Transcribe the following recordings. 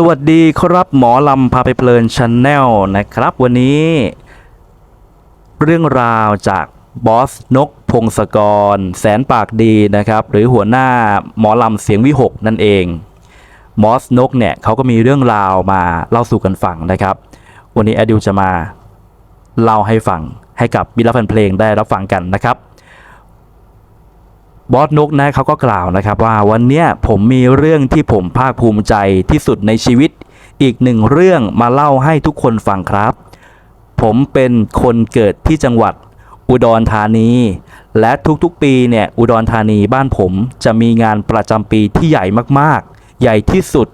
สวัสดีครับหมอลำพาไปเพลินช n แนลนะครับ วันนี้ เรื่องราวจากบอสนกพงศกร แสนปากดีนะครับ หรือหัวหน้าหมอลำเสียงวิหกนั่นเองบอสนกเนี่ยเขาก็มีเรื่องราวมาเล่าสู่กันฟังนะครับ วันนี้แอดิวจะมาเล่าให้ฟังให้กับมิตรแฟนเพลงได้รับฟังกันนะครับ บอสนกนะเขาก็กล่าวนะครับว่าวันนี้ผมมีเรื่องที่ผมภาคภูมิใจที่สุดในชีวิต อีกหนึ่งเรื่องมาเล่าให้ทุกคนฟังครับ ผมเป็นคนเกิดที่จังหวัดอุดรธานี และทุกๆปีเนี่ยอุดรธานีบ้านผมจะมีงานประจำปีที่ใหญ่มากๆ ใหญ่ที่สุด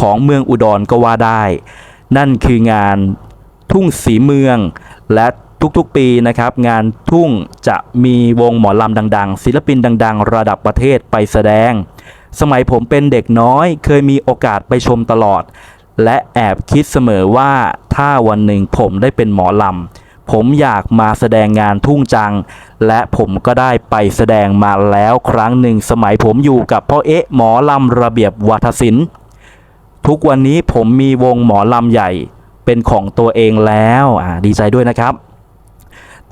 ของเมืองอุดรก็ว่าได้ นั่นคืองานทุ่งสีเมืองและ ทุกๆปีนะครับงานทุ่งจะมีวงหมอลำดัง ๆ ศิลปินดัง ๆ ระดับประเทศไปแสดง สมัยผมเป็นเด็กน้อยเคยมีโอกาสไปชมตลอด และแอบคิดเสมอว่าถ้าวันหนึ่งผมได้เป็นหมอลำผมอยากมาแสดงงานทุ่งจัง และผมก็ได้ไปแสดงมาแล้วครั้งหนึ่งสมัยผมอยู่กับพ่อเอ๊ะหมอลำระเบียบวัฒศิลป์ทุกวันนี้ผมมีวงหมอลำใหญ่เป็นของตัวเองแล้วดีใจด้วยนะครับ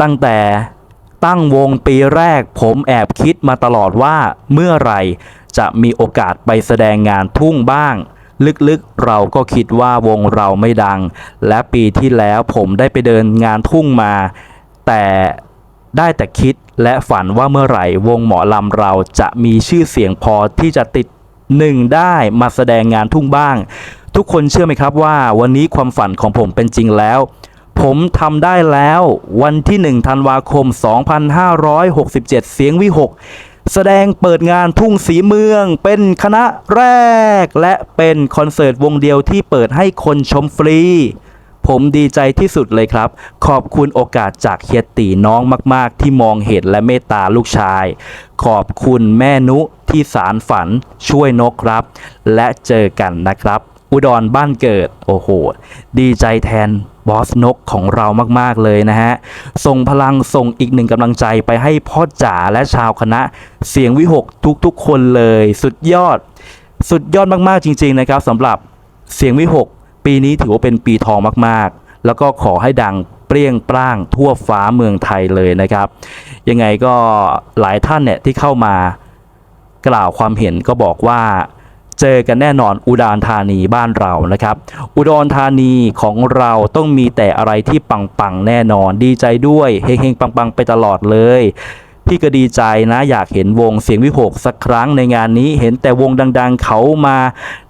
ตั้งแต่ตั้งวงปีแรกผมแอบคิดมาตลอดว่าเมื่อไหร่จะมีโอกาสไปแสดงงานทุ่งบ้าง ลึกๆเราก็คิดว่าวงเราไม่ดัง และปีที่แล้วผมได้ไปเดินงานทุ่งมา แต่ได้แต่คิดและฝันว่าเมื่อไหร่วงหมอลำเราจะมีชื่อเสียงพอที่จะติดหนึ่งได้มาแสดงงานทุ่งบ้าง ทุกคนเชื่อไหมครับว่าวันนี้ความฝันของผมเป็นจริงแล้ว ผมทำได้แล้ววันที่ 1 ธันวาคม 2567 เสียงวิหกแสดงเปิดงานทุ่งสีเมืองเป็นคณะแรก และเป็นคอนเสิร์ตวงเดียวที่เปิดให้คนชมฟรี ผมดีใจที่สุดเลยครับ ขอบคุณโอกาสจากเฮียตีน้องมาก ๆ ที่มองเห็นและเมตตาลูกชาย ขอบคุณแม่นุที่สารฝันช่วยนกครับ และเจอกันนะครับ อุดรบ้านเกิด โอ้โห ดีใจแทนบอสนกของเรามาก ๆ เลยนะฮะ ส่งพลังส่งอีกหนึ่งกำลังใจไปให้พ่อจ๋าและชาวคณะเสียงวิหกทุก ๆ คนเลย สุดยอด สุดยอดมาก ๆ จริง ๆ นะครับสำหรับเสียงวิหก ปีนี้ถือว่าเป็นปีทองมาก ๆ แล้วก็ขอให้ดังเปรี้ยงปร้างทั่วฟ้าเมืองไทยเลยนะครับ ยังไงก็หลายท่านเนี่ยที่เข้ามากล่าวความเห็นก็บอกว่า เจอกันแน่นอนอุดรธานีบ้านเรานะครับ อุดรธานีของเราต้องมีแต่อะไรที่ปังๆแน่นอนดีใจด้วยเฮงๆปังๆไปตลอดเลยพี่ก็ดีใจนะอยากเห็นวงเสียงวิหกสักครั้งในงานนี้เห็นแต่วงดังๆ เขามา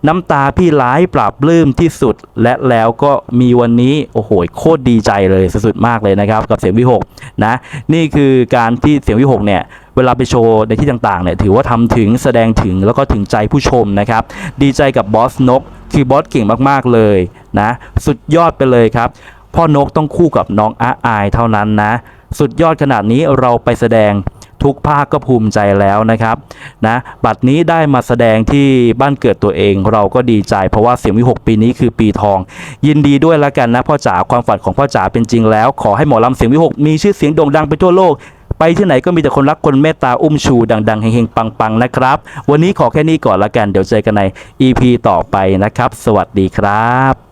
น้ำตาพี่ร้ายปราบลื้มที่สุด และแล้วก็มีวันนี้โอ้โหโคตรดีใจเลยสุดๆมากเลยนะครับ กับเสียงวิหกนะ นี่คือการที่เสียงวิหกเนี่ย เวลาไปโชว์ในที่ต่างๆเนี่ยถือว่าทำถึงแสดงถึงแล้วก็ถึงใจผู้ชมนะครับ ดีใจกับบอสนก คือบอสเก่งมากๆเลยนะ สุดยอดไปเลยครับ พ่อนกต้องคู่กับน้องอาอายเท่านั้นนะ สุดยอดขนาดนี้เราไปแสดงทุกภาคก็ภูมิใจแล้วนะครับนะบัดนี้ได้มาแสดงที่บ้านเกิดตัวเองเราก็ดีใจ เพราะว่าเสียงวิหกปีนี้คือปีทอง ยินดีด้วยแล้วกันนะพ่อจ๋าความฝันของพ่อจ๋าเป็นจริงแล้ว ขอให้หมอลำเสียงวิหกมีชื่อเสียงโด่งดังไปทั่วโลก ไปที่ไหนก็มีแต่คนรักคนเมตตาอุ้มชูดังๆเฮงๆปังๆนะครับ วันนี้ขอแค่นี้ก่อนละกันเดี๋ยวเจอกันใน EP ต่อไปนะครับ สวัสดีครับ